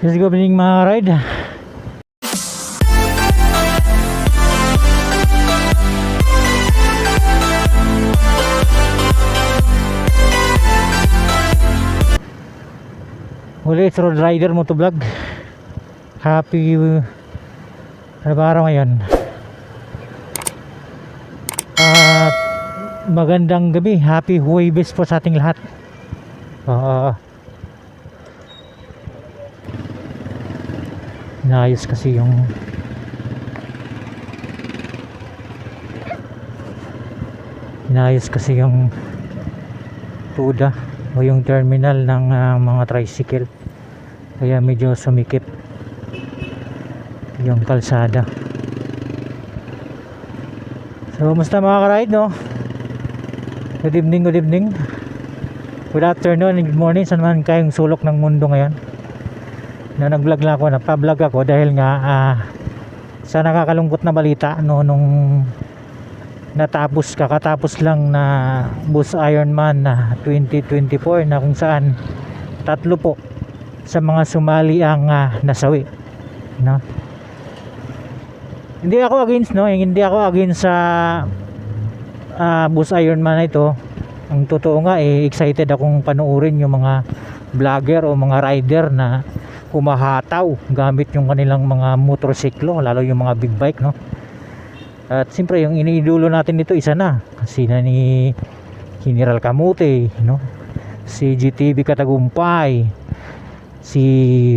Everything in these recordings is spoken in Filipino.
Let's go bining mga ride. Ulit road rider mo to vlog. Happy uh, ano ngayon? At magandang gabi. Happy Huwebes po sa ating lahat. Ah. Naayos kasi yung Inayos kasi yung tuda o yung terminal ng ah, mga tricycle. Kaya medyo sumikip yung kalsada. So musta mga ka-ride no? Good evening good evening. Good afternoon and good morning. Saan man kayong sulok ng mundo ngayon na nag-vlog lang ako nagpa-vlog ako dahil nga ah, sa nakakalungkot na balita no nung natapos kakatapos lang na bus Ironman na 2024 na kung saan tatlo po sa mga sumali ang ah, nasawi no? Hindi ako against no hindi ako against sa ah, bus Ironman na ito. Ang totoo nga eh excited akong panoorin yung mga vlogger o mga rider na humahataw gamit yung kanilang mga motorsiklo lalo yung mga big bike no? At siyempre yung iniidolo natin dito isa na. Si na ni General Kamute no? Si GTV Katagumpay. Si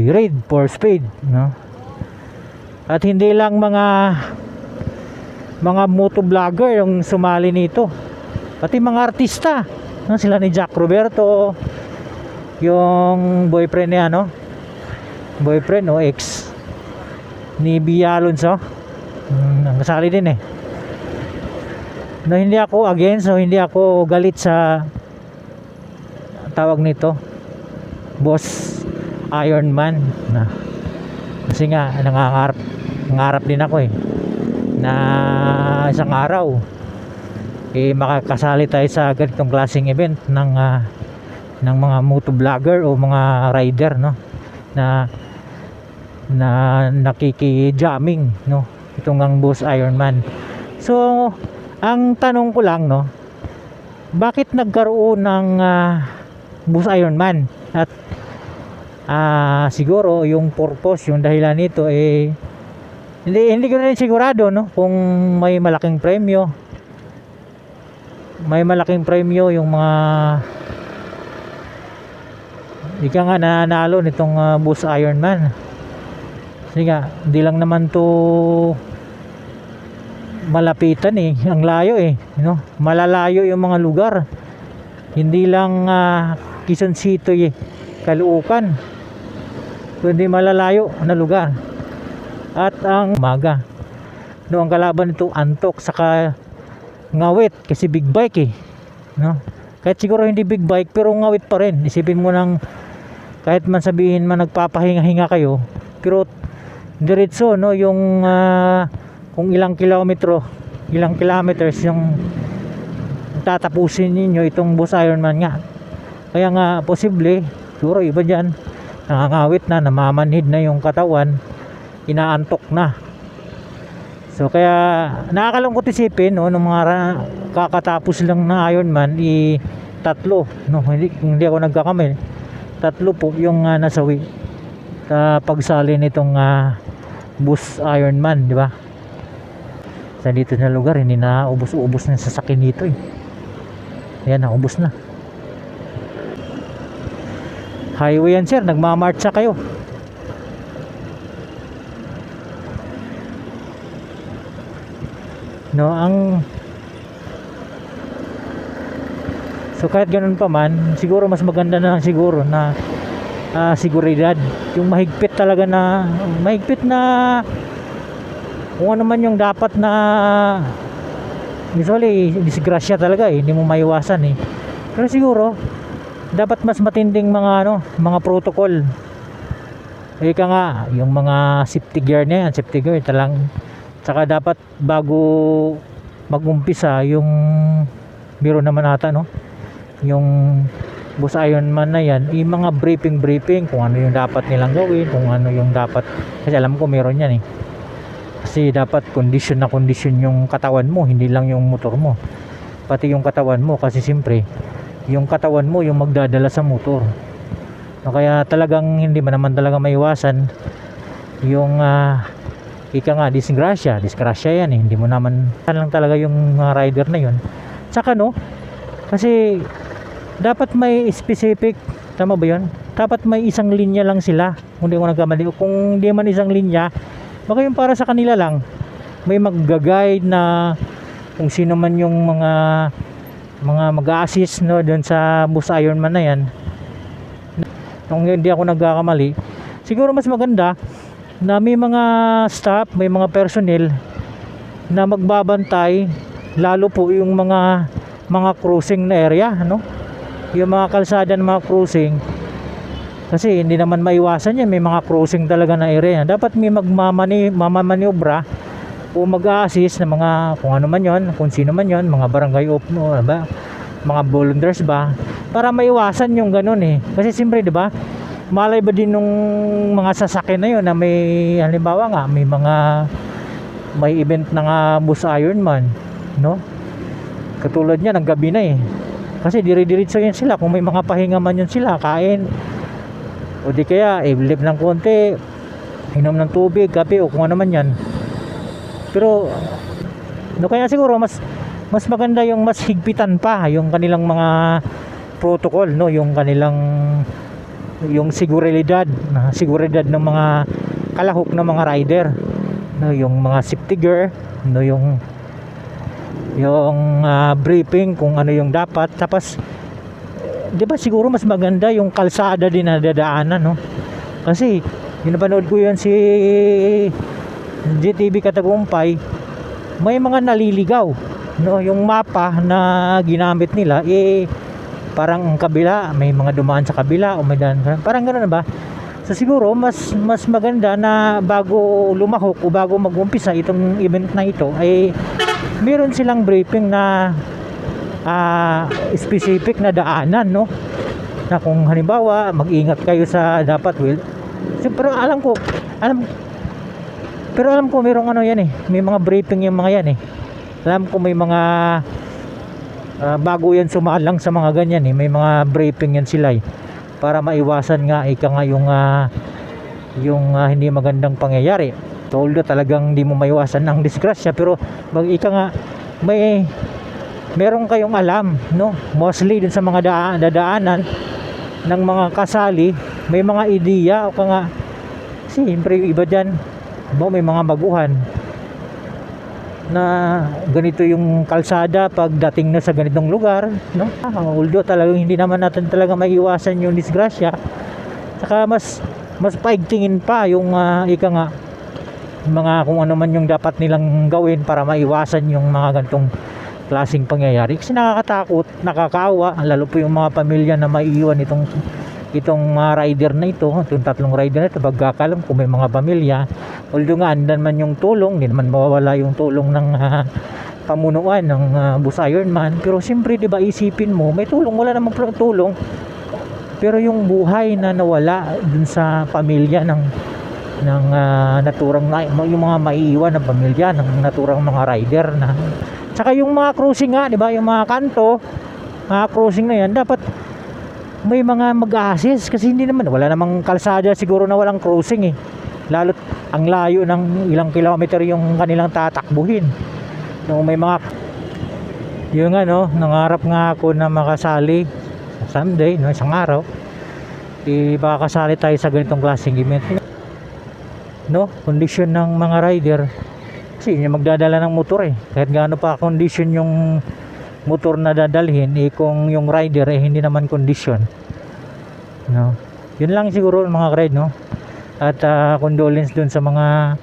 Raid for Speed no? At hindi lang mga mga motovlogger yung sumali nito. Pati mga artista no? sila ni Jack Roberto yung boyfriend niya no boyfriend o ex. Ni Bia Alonso. Mm, nasali din eh. No hindi ako against so hindi ako galit sa tawag nito. Boss Iron Man. Na kasi nga nangangarap nangarap din ako eh. Na isang araw eh makakasali tayo sa ganitong klaseng event ng ah, ng mga motovlogger o mga rider no? Na na nakiki-jamming no? Itong ang boss Ironman so ang tanong ko lang no? Bakit nagkaroon ng ah, bus Ironman at ah, siguro yung purpose yung dahilan nito eh hindi hindi ko rin sigurado no? Kung may malaking premyo. May malaking premyo yung mga ika nga nanalo nitong ah, bus Ironman kasi nga hindi lang naman to malapitan eh. Ang layo eh no? malalayo yung mga lugar. Hindi lang ah, Quezon City eh, Caloocan. Kundi malalayo na lugar. At ang maga no ang kalaban nito antok saka ngawit kasi big bike eh no? Kahit siguro hindi big bike pero ngawit pa rin. Isipin mo nang kahit man sabihin man nagpapahinga-hinga kayo pero diretso no yung ah, kung ilang kilometro ilang kilometers yung tatapusin ninyo itong bus Ironman nga. Kaya nga posible siguro iba dyan nangangawit na namamanhid na yung katawan inaantok na. So kaya nakakalungkot isipin no, nung mga kakatapos lang na Ironman i tatlo no hindi hindi ako nagkakamali. Tatlo po yung ah, nasawi sa pagsali nitong ah, bus Ironman di ba? Sa dito na lugar hindi na ubos-ubos ng sasakyan dito eh. Ayan naubos na. Highway yan sir. Nagmamarcha kayo. No ang so kahit ganun pa man siguro mas maganda na siguro na ah, seguridad yung mahigpit talaga na mahigpit na kung ano man yung dapat na usually disgrasya talaga eh. Hindi mo maiwasan eh. Pero siguro dapat mas matinding mga ano mga protocol. Ika nga yung mga safety gear na yan safety gear talang tsaka dapat bago magumpisa yung biro naman ata no? Yung bus Ironman na yan, yung mga briefing briefing kung ano yung dapat nilang gawin, kung ano yung dapat kasi alam ko meron yan eh. Kasi dapat condition na condition yung katawan mo, hindi lang yung motor mo. Pati yung katawan mo kasi siyempre yung katawan mo yung magdadala sa motor. No, kaya talagang hindi man naman talaga maiwasan yung ah, ika nga disgrasya, disgrasya yan eh. Hindi mo naman lang talaga yung ah, rider na yun. Tsaka no, kasi dapat may specific tama ba yun? Dapat may isang linya lang sila. Kung di ko nagkamali. Kung di man isang linya, baka yung para sa kanila lang. May mag-guide na kung sino man yung mga mga mag-assist no doon sa bus Ironman na yan. Kung hindi ako nagkakamali, siguro mas maganda na may mga staff, may mga personnel na magbabantay lalo po yung mga mga cruising na area, no? Yung mga kalsada ng mga cruising kasi hindi naman maiwasan yan, may mga cruising talaga na area. Dapat may magmamani, mamamaniobra o mag-assist ng mga kung ano man yon, kung sino man yon, mga barangay op no, ba? Mga volunteers ba para maiwasan yung ganun eh. Kasi siyempre, 'di ba? Malay ba din nung mga sasakyan na yun na may halimbawa nga may mga may event na nga bus Ironman, no? Katulad niya ng gabi na eh. Kasi dire-diretso yan sila. Kung may mga pahinga man yun sila, kain. O di kaya, i-live ng konti, inom ng tubig, kape o kung ano man yan. Pero no kaya siguro mas mas maganda yung mas higpitan pa yung kanilang mga protocol no? Yung kanilang yung seguridad na seguridad ng mga kalahok ng mga rider no? Yung mga safety gear no? Yung yung ah, briefing kung ano yung dapat. Tapos eh, 'di ba siguro mas maganda yung kalsada din na dadaanan no? Kasi yung napanood ko yun si GTV Katagumpay may mga naliligaw no? Yung mapa na ginamit nila eh parang ang kabila may mga dumaan sa kabila o may daan parang gano'n ba? So siguro mas mas maganda na bago lumahok o bago mag-umpisa itong event na ito ay meron silang briefing na ah, specific na daanan no na kung halimbawa mag-ingat kayo sa dapat will so, pero alam ko alam pero alam ko merong ano yan eh. May mga briefing yung mga yan eh. Alam ko may mga ah, bago yan sumalang sa mga ganyan eh. May mga briefing yan sila eh. Para maiwasan nga ika nga yung ah, yung ah, hindi magandang pangyayari. Although talagang hindi mo maiwasan ng disgrasya pero mag ika nga may meron kayong alam no? Mostly dun sa mga daan, dadaanan ng mga kasali may mga ideya o ka nga siyempre yung iba dyan Ba, may mga baguhan na ganito yung kalsada pagdating na sa ganitong lugar no? Although talagang hindi naman natin talaga maiiwasan yung disgrasya saka mas mas paigtingin pa yung ah, ika nga mga kung ano man yung dapat nilang gawin para maiwasan yung mga ganitong klaseng pangyayari. Kasi nakakatakot nakakaawa lalo po yung mga pamilya na maiiwan itong itong mga rider na ito itong tatlong rider na ito. Pagkakalam kung may mga pamilya although nga andan man yung tulong hindi naman mawawala yung tulong ng ah, pamunuan ng uh, bus Ironman pero siyempre di ba isipin mo may tulong wala namang tulong. Pero yung buhay na nawala dun sa pamilya ng ng ah, naturang na, yung mga maiiwan na pamilya ng naturang mga rider na. Tsaka yung mga cruising nga di ba yung mga kanto mga cruising na yan dapat may mga mag-assist kasi hindi naman wala namang kalsada siguro na walang cruising eh. Lalo't ang layo ng ilang kilometer yung kanilang tatakbuhin. No, may mga yun nga no nangarap nga ako na makasali someday no isang araw eh baka kasali tayo sa ganitong klaseng event no? Kondisyon ng mga rider. Kasi yun magdadala ng motor eh. Kahit gaano pa kondisyon yung motor na dadalhin eh kung yung rider eh hindi naman kondisyon no? Yun lang siguro mga ride no? At ah, condolence dun sa mga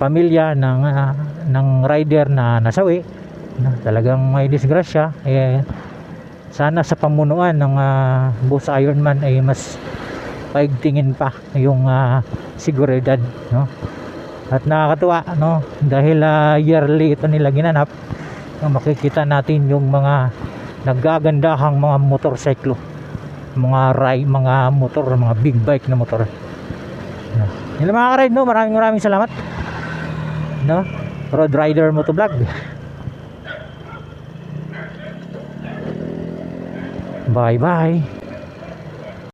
pamilya ng ah, ng rider na nasawi. No? talagang may disgrasya. Eh sana sa pamunuan ng ah, bus Ironman ay mas paigtingin pa yung ah, seguridad no at nakakatuwa no dahil ah, yearly ito nila ginanap no, makikita natin yung mga naggagandahang mga motorsiklo mga ride, mga motor, mga big bike na motor. No. Yun mga ka-ride, no? Maraming maraming salamat. No? Road Rider Motovlog. Bye bye.